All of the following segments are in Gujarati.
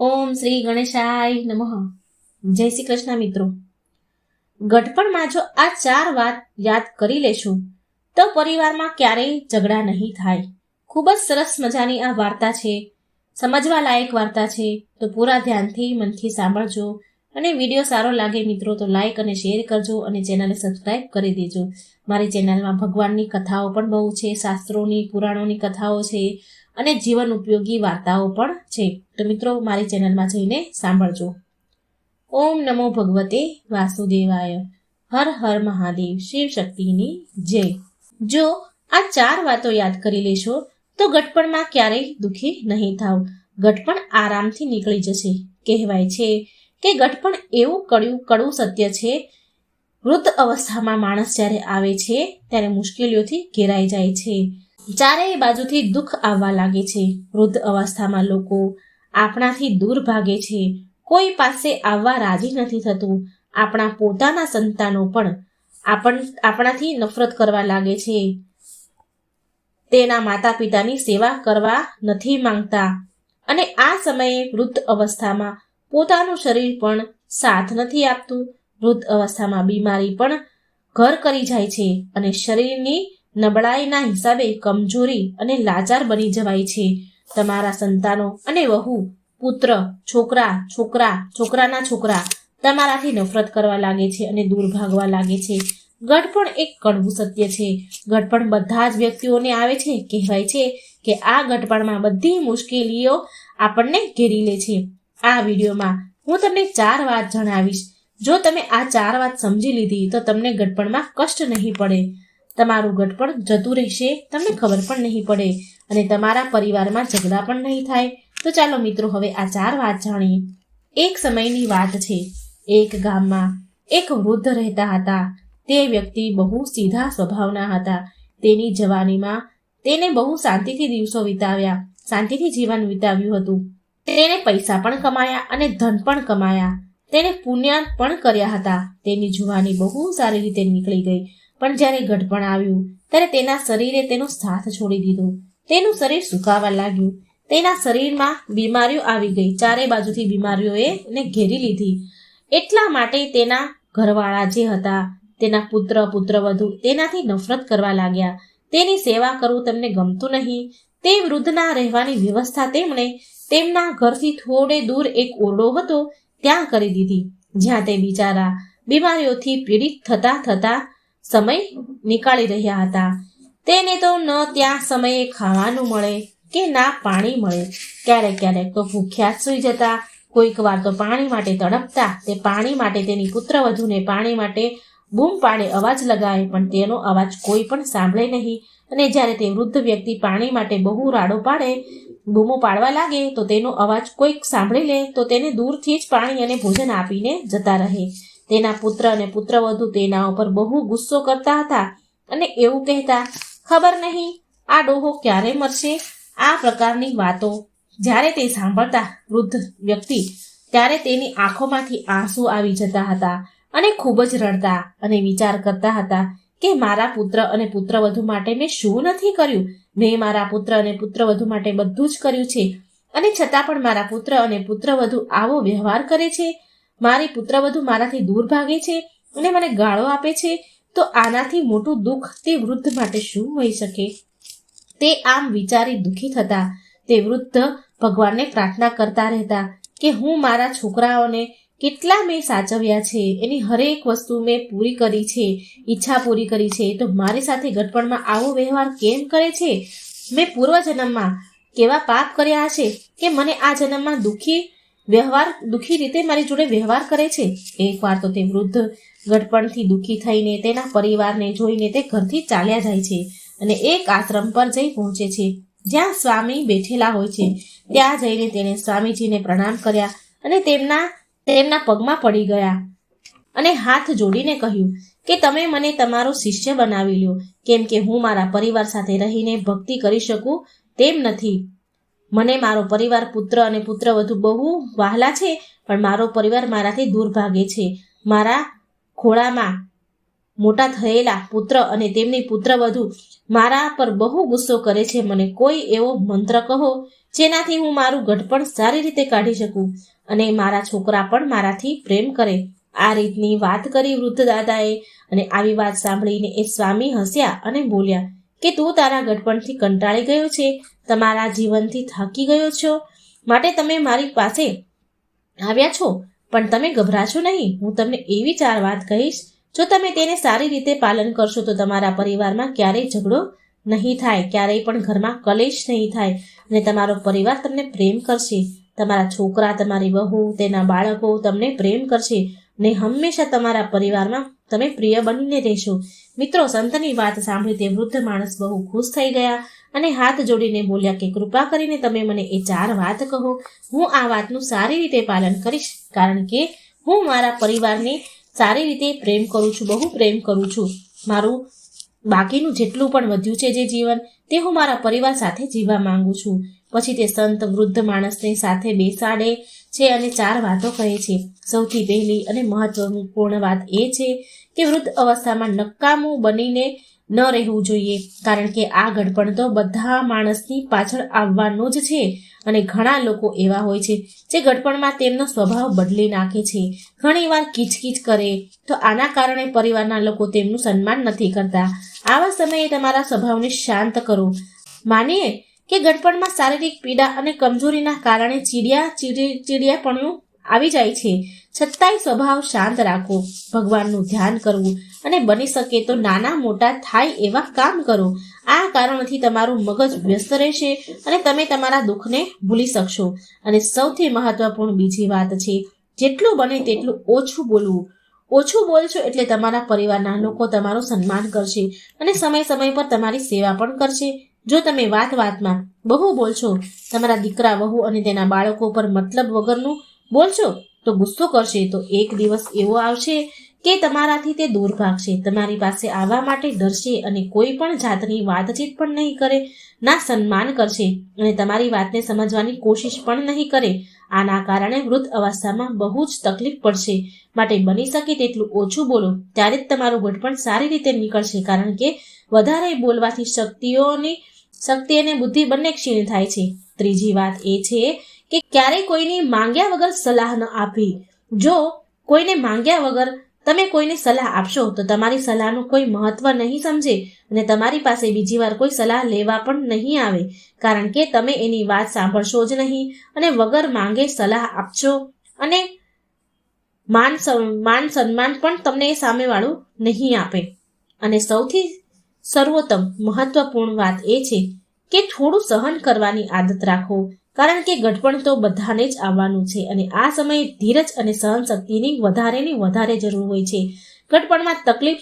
ઓમ શ્રી ગણેશાય નમઃ. જય શ્રી કૃષ્ણ મિત્રો. ગઢપણમાં જો આ ચાર વાત યાદ કરી લેશું, તો પરિવારમાં ક્યારેય ઝઘડા નહીં થાય. ખૂબ જ સરસ મજાની આ વાર્તા છે. સમજવા લાયક વાર્તા છે. તો પૂરા ધ્યાનથી મનથી સાંભળજો અને વીડિયો સારો લાગે મિત્રો તો લાઈક અને શેર કરજો અને ચેનલને સબસ્ક્રાઇબ કરી દેજો. મારી ચેનલમાં ભગવાનની કથાઓ પણ બહુ છે, શાસ્ત્રોની, પુરાણોની કથાઓ છે અને જીવન ઉપયોગી વાર્તાઓ પણ છે. તો મિત્રો, મારી ચેનલમાં જઈને સાંભળજો. ઓમ નમો ભગવતે વાસુદેવાય. હર હર મહાદેવ, શિવ શક્તિની જય. જો આ ચાર વાતો યાદ કરી લેશો, તો ગટપણમાં ક્યારેય દુઃખી નહીં થાવ. ગટપણ આરામથી નીકળી જશે. કહેવાય છે કે ગટપણ એવું કડ્યું કડવું સત્ય છે. વૃદ્ધ અવસ્થામાં માણસ જ્યારે આવે છે, ત્યારે મુશ્કેલીઓથી ઘેરાઈ જાય છે. ચારેય બાજુથી દુઃખ આવવા લાગે છે. વૃદ્ધ અવસ્થામાં લોકો આપણાથી દૂર ભાગે છે. કોઈ પાસે આવવા રાજી નથી થતું. આપણા પોતાના સંતાનો પણ આપણ, આપણાથી નફરત કરવા લાગે છે. તેના માતા પિતાની સેવા કરવા નથી માંગતા. અને આ સમયે વૃદ્ધ અવસ્થામાં પોતાનું શરીર પણ સાથ નથી આપતું. વૃદ્ધ અવસ્થામાં બીમારી પણ ઘર કરી જાય છે અને શરીરની નબળાઈના હિસાબે કમજોરી અને લાચાર બની જવાય છે. તમારા સંતાનો અને વહુ, પુત્ર, છોકરા છોકરા, છોકરાના છોકરા, તમારાથી નફરત કરવા લાગે છે અને દૂર ભાગવા લાગે છે. ગઢપણ એક કડવું સત્ય છે. ગઢપણ બધા જ વ્યક્તિઓને આવે છે. કહેવાય છે કે આ ગઢપણમાં બધી મુશ્કેલીઓ આપણને ઘેરી લે છે. આ વિડીયોમાં હું તમને ચાર વાત જણાવીશ. જો તમે આ ચાર વાત સમજી લીધી તો તમને ગઢપણમાં કષ્ટ નહીં પડે. તમારું ગઢપણ જતું રહેશે, તમને ખબર પણ નહીં પડે અને તમારા પરિવારમાં ઝઘડા પણ નહીં થાય. તો ચાલો મિત્રો, હવે આ ચાર વાત જાણીએ. એક સમયની વાત છે. એક ગામમાં એક વૃદ્ધ રહેતા હતા. તે વ્યક્તિ બહુ સીધા સ્વભાવના હતા. તેની જવાનીમાં તેને બહુ શાંતિથી દિવસો વિતાવ્યા. શાંતિથી જીવન વિતાવ્યું હતું. તેણે પૈસા પણ કમાયા અને ધન પણ કમાયા. તેણે પુણ્ય પણ કર્યા હતા. તેની જુવાની બહુ સારી રીતે નીકળી ગઈ. પણ જ્યારે ઘટપણ આવ્યું, ત્યારે તેના શરીરે તેનો સાથ છોડી દીધો. તેનું શરીર સુકાવા લાગ્યું. તેના શરીરમાં બીમારીઓ આવી ગઈ. ચારે બાજુથી બીમારીઓએ એને ઘેરી લીધી. એટલા માટે તેના ઘરવાળા જે હતા, તેના પુત્ર, પુત્રવધુ, તેનાથી નફરત કરવા લાગ્યા. તેની સેવા કરવું તેમને ગમતું નહીં. તે વૃદ્ધના રહેવાની વ્યવસ્થા તેમણે તેમના ઘરથી થોડે દૂર એક ઓરડો હતો ત્યાં કરી દીધી. જ્યાં તે બિચારા બીમારીઓથી પીડિત થતા થતા સમય નીકાળી રહ્યા હતા. તેને તો ન ત્યાં સમયે ખાવાનું મળે કે ના પાણી મળે. ક્યારેક ક્યારેક તો ભૂખ્યા સૂઈ જતા. કોઈક વાર તો પાણી માટે તડપતા. તે પાણી માટે તેની પુત્રવધૂને પાણી માટે બૂમ પાડે અવાજ લગાવે, પણ તેનો અવાજ કોઈ પણ સાંભળે નહીં. અને જ્યારે તે વૃદ્ધ વ્યક્તિ પાણી માટે બહુ રાડો પાડે, બૂમો પાડવા લાગે, તો તેનો અવાજ કોઈક સાંભળી લે, તો તેને દૂરથી જ પાણી અને ભોજન આપીને જતા રહે. તેના પુત્ર અને પુત્રવધુ તેના ઉપર બહુ ગુસ્સો કરતા હતા અને એવું કહેતા, ખબર નહીં, આ ડોહો ક્યારે મરશે? આ પ્રકારની વાતો. જ્યારે તે સાંભળતા વૃદ્ધ વ્યક્તિ ત્યારે તેની આંખોમાંથી આંસુ આવી જતા હતા અને ખૂબ જ રડતા અને વિચાર કરતા હતા કે, મારા પુત્ર અને પુત્રવધુ માટે મેં શું નથી કર્યું? મેં મારા પુત્ર અને પુત્રવધુ માટે બધું જ કર્યું છે. અને છતાં પણ મારા પુત્ર અને પુત્રવધુ આવો વ્યવહાર કરે છે? મારી પુત્રવધુ મારાથી દૂર ભાગે છે અને મને ગાળો આપે છે, તો આનાથી મોટું દુઃખ તે વૃદ્ધ માટે શું હોઈ શકે? તે આમ વિચારી દુઃખી થતા, તે વૃદ્ધ ભગવાનને પ્રાર્થના કરતા રહેતા કે હું મારા છોકરાઓને કેટલા મેં સાચવ્યા છે, એની હરેક વસ્તુ મેં પૂરી કરી છે, ઈચ્છા પૂરી કરી છે, તો મારી સાથે ગઢપણમાં આવો વ્યવહાર કેમ કરે છે? મેં પૂર્વ જન્મમાં કેવા પાપ કર્યા હશે કે મને આ જન્મમાં દુઃખી વ્યવહાર દુઃખી રીતે મારી જોડે વ્યવહાર કરે છે? એકવાર તો તે વૃદ્ધ ગઢપણથી દુઃખી થઈને તેના પરિવારને જોઈને તે ઘરથી ચાલ્યા જાય છે અને એક આશ્રમ પર જઈ પહોંચે છે. જ્યાં સ્વામી બેઠેલા હોય છે. ત્યાં જઈને તેણે સ્વામીજીને પ્રણામ કર્યા અને તેમના તેમના પગમાં પડી ગયા અને હાથ જોડીને કહ્યું કે તમે મને તમારો શિષ્ય બનાવી લો. કેમ કે હું મારા પરિવાર સાથે રહીને ભક્તિ કરી શકું તેમ નથી. મને મારો પરિવાર, પુત્ર અને પુત્રવધુ બહુ વહાલા છે, પણ મારો પરિવાર મારાથી દૂર ભાગે છે. મારા ખોળામાં મોટા થયેલા પુત્ર અને તેમની પુત્રવધુ મારા પર બહુ ગુસ્સો કરે છે. મને કોઈ એવો મંત્ર કહો જેનાથી હું મારું ઘડપણ સારી રીતે કાઢી શકું અને મારા છોકરા પણ મારાથી પ્રેમ કરે. આ રીતની વાત કરી વૃદ્ધ દાદાએ અને આવી વાત સાંભળીને એ સ્વામી હસ્યા અને બોલ્યા કે તું તારા ગઢપણથી કંટાળી ગયો છે, તમારા જીવનથી થાકી ગયો છો, માટે તમે મારી પાસે આવ્યા છો, પણ તમે ગભરાશો નહીં. હું તમને એવી ચાર વાત કહીશ, જો તમે તેને સારી રીતે પાલન કરશો તો તમારા પરિવારમાં ક્યારેય ઝઘડો નહીં થાય, ક્યારેય પણ ઘરમાં કલેશ નહીં થાય, અને તમારો પરિવાર તમને પ્રેમ કરશે. તમારા છોકરા, તમારી વહુ, તેના બાળકો તમને પ્રેમ કરશે, ને હંમેશા તમારા પરિવારમાં તમે પ્રિય બનીને રહેશો. મિત્રો, સંતની વાત સાંભળી તે વૃદ્ધ માણસ બહુ ખુશ થઈ ગયા અને હાથ જોડીને બોલ્યા કે, કૃપા કરીને તમે મને એ ચાર વાત કહો. હું આ વાતનું સારી રીતે પાલન કરીશ, કારણ કે હું મારા પરિવારને સારી રીતે પ્રેમ કરું છું, બહુ પ્રેમ કરું છું. મારું બાકીનું જેટલું પણ વધ્યું છે જે જીવન, તે હું મારા પરિવાર સાથે જીવવા માંગુ છું. પછી તે સંત વૃદ્ધ માણસને સાથે બેસાડે છે અને ચાર વાતો કહે છે. સૌથી પહેલી અને મહત્વપૂર્ણ વાત એ છે કે વૃદ્ધ અવસ્થામાં નકામું બનીને ન રહેવું જોઈએ, કારણ કે આ ગડપણ તો બધા માણસની પાછળ આવવાનો જ છે અને ઘણા લોકો એવા હોય છે જે ગડપણમાં તેમનો સ્વભાવ બદલી નાખે છે. ઘણીવાર કિચકિચ કરે તો આના કારણે પરિવારના લોકો તેમનું સન્માન નથી કરતા. આવા સમયે તમારા સ્વભાવને શાંત કરો. માનીએ કે ગડપણમાં શારીરિક પીડા અને કમજોરીના કારણે ચીડિયા, ચીડી, ચીડિયાપણું આવી જાય છે. છતાંય સ્વભાવ શાંત રાખો. ભગવાનનું ધ્યાન કરવું અને બની શકે તો નાના મોટા થાય એવા કામ કરો. આ કારણથી તમારું મગજ વ્યસ્ત રહેશે અને તમે તમારા દુઃખને ભૂલી શકશો. અને સૌથી મહત્વપૂર્ણ બીજી વાત છે, જેટલું બને તેટલું ઓછું બોલવું. ઓછું બોલશો એટલે તમારા પરિવારના લોકો તમારું સન્માન કરશે અને સમય સમય પર તમારી સેવા પણ કરશે. જો તમે વાત વાતમાં બહુ બોલશો, તમારા દીકરા વહુ અને તેના બાળકો પર મતલબ વગરનું બોલશો, તો ગુસ્સો કરશે, તો એક દિવસ એવો આવશે કે તમારાથી તે દૂર ભાગશે. તમારી પાસે આવવા માટે ડરશે અને કોઈ પણ જાતની વાતચીત પણ નહીં કરે, ના સન્માન કરશે અને તમારી વાતને સમજવાની કોશિશ પણ નહીં કરે. આના કારણે વૃદ્ધ અવસ્થામાં બહુ જ તકલીફ પડશે. માટે બની શકે તેટલું ઓછું બોલો, ત્યારે જ તમારું ઘડપણ સારી રીતે નીકળશે, કારણ કે વધારે બોલવાથી શક્તિઓની શક્તિ અને બુદ્ધિ બંને ક્ષીણ થાય છે. ત્રીજી વાત એ છે કે ક્યારેય કોઈની માંગ્યા વગર સલાહ ન આપવી. જો કોઈને માંગ્યા વગર તમે કોઈને સલાહ આપશો તો તમારી સલાહનું કોઈ મહત્વ નહીં સમજે અને તમારી પાસે બીજી વાર કોઈ સલાહ લેવા પણ નહીં આવે. કારણ કે તમે એની વાત સાંભળશો જ નહીં અને વગર માંગે સલાહ આપશો અને માન માન સન્માન પણ તમને એ સામેવાળું નહીં આપે. અને સૌથી સર્વોત્તમ મહત્વપૂર્ણ વાત એ છે કે થોડું સહન કરવાની આદત રાખો. કારણ કે ગઢપણ તો બધાને જ આવવાનું છે અને આ સમયે ધીરજ અને સહનશક્તિની વધારે વધારેની વધારે જરૂર હોય છે. ગઢપણમાં તકલીફ,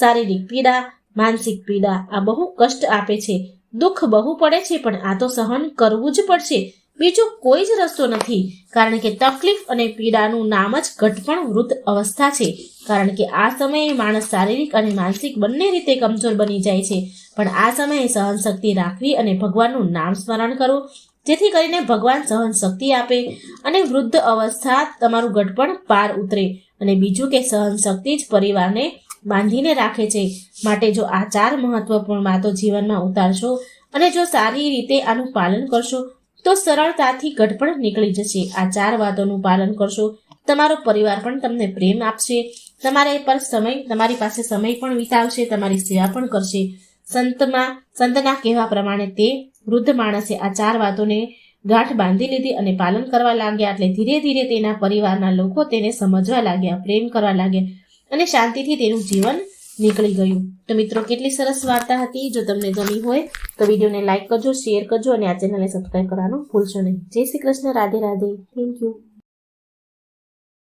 શારીરિક પીડા, માનસિક પીડા, આ બહુ કષ્ટ આપે છે. દુઃખ બહુ પડે છે, પણ આ તો સહન કરવું જ પડશે. બીજો કોઈ જ રસ્તો નથી, કારણ કે તકલીફ અને પીડાનું નામ જ ઘટપણ વૃદ્ધ અવસ્થા છે. કારણ કે આ સમયે માણસ શારીરિક અને માનસિક બંને રીતે કમજોર બની જાય છે. પણ આ સમયે સહનશક્તિ રાખવી અને ભગવાનનું નામ સ્મરણ કરવું જેથી કરીને ભગવાન સહન શક્તિ આપે અને વૃદ્ધ અવસ્થા તમારું ગઢપણ પાર ઉતરે અને બીજું કે સહન શક્તિ જ પરિવારને બાંધીને રાખે છે. માટે જો આ ચાર મહત્વપૂર્ણ વાતો જીવનમાં ઉતારશો અને જો સારી રીતે આનું પાલન કરશો, તો સરળતાથી ગઢપણ નીકળી જશે. આ ચાર વાતોનું પાલન કરશો, તમારો પરિવાર પણ તમને પ્રેમ આપશે. તમારે પર સમય, તમારી પાસે સમય પણ વિતાવશે, તમારી સેવા પણ કરશે. સંતમાં, સંતના કહેવા પ્રમાણે તે વૃદ્ધ માણસે આ ચાર વાતોને ગાંઠ બાંધી લીધી અને પાલન કરવા લાગ્યા એટલે ધીરે ધીરે તેના પરિવારના લોકો તેને સમજવા લાગ્યા, પ્રેમ કરવા લાગ્યા અને શાંતિથી તેનું જીવન નીકળી ગયું. તો મિત્રો, કેટલી સરસ વાર્તા હતી. જો તમને ગમી હોય તો વિડીયોને લાઇક કરજો, શેર કરજો અને આ ચેનલને સબસ્ક્રાઈબ કરવાનું ભૂલશો નહીં. જય શ્રી કૃષ્ણ. રાધે રાધે. Thank you.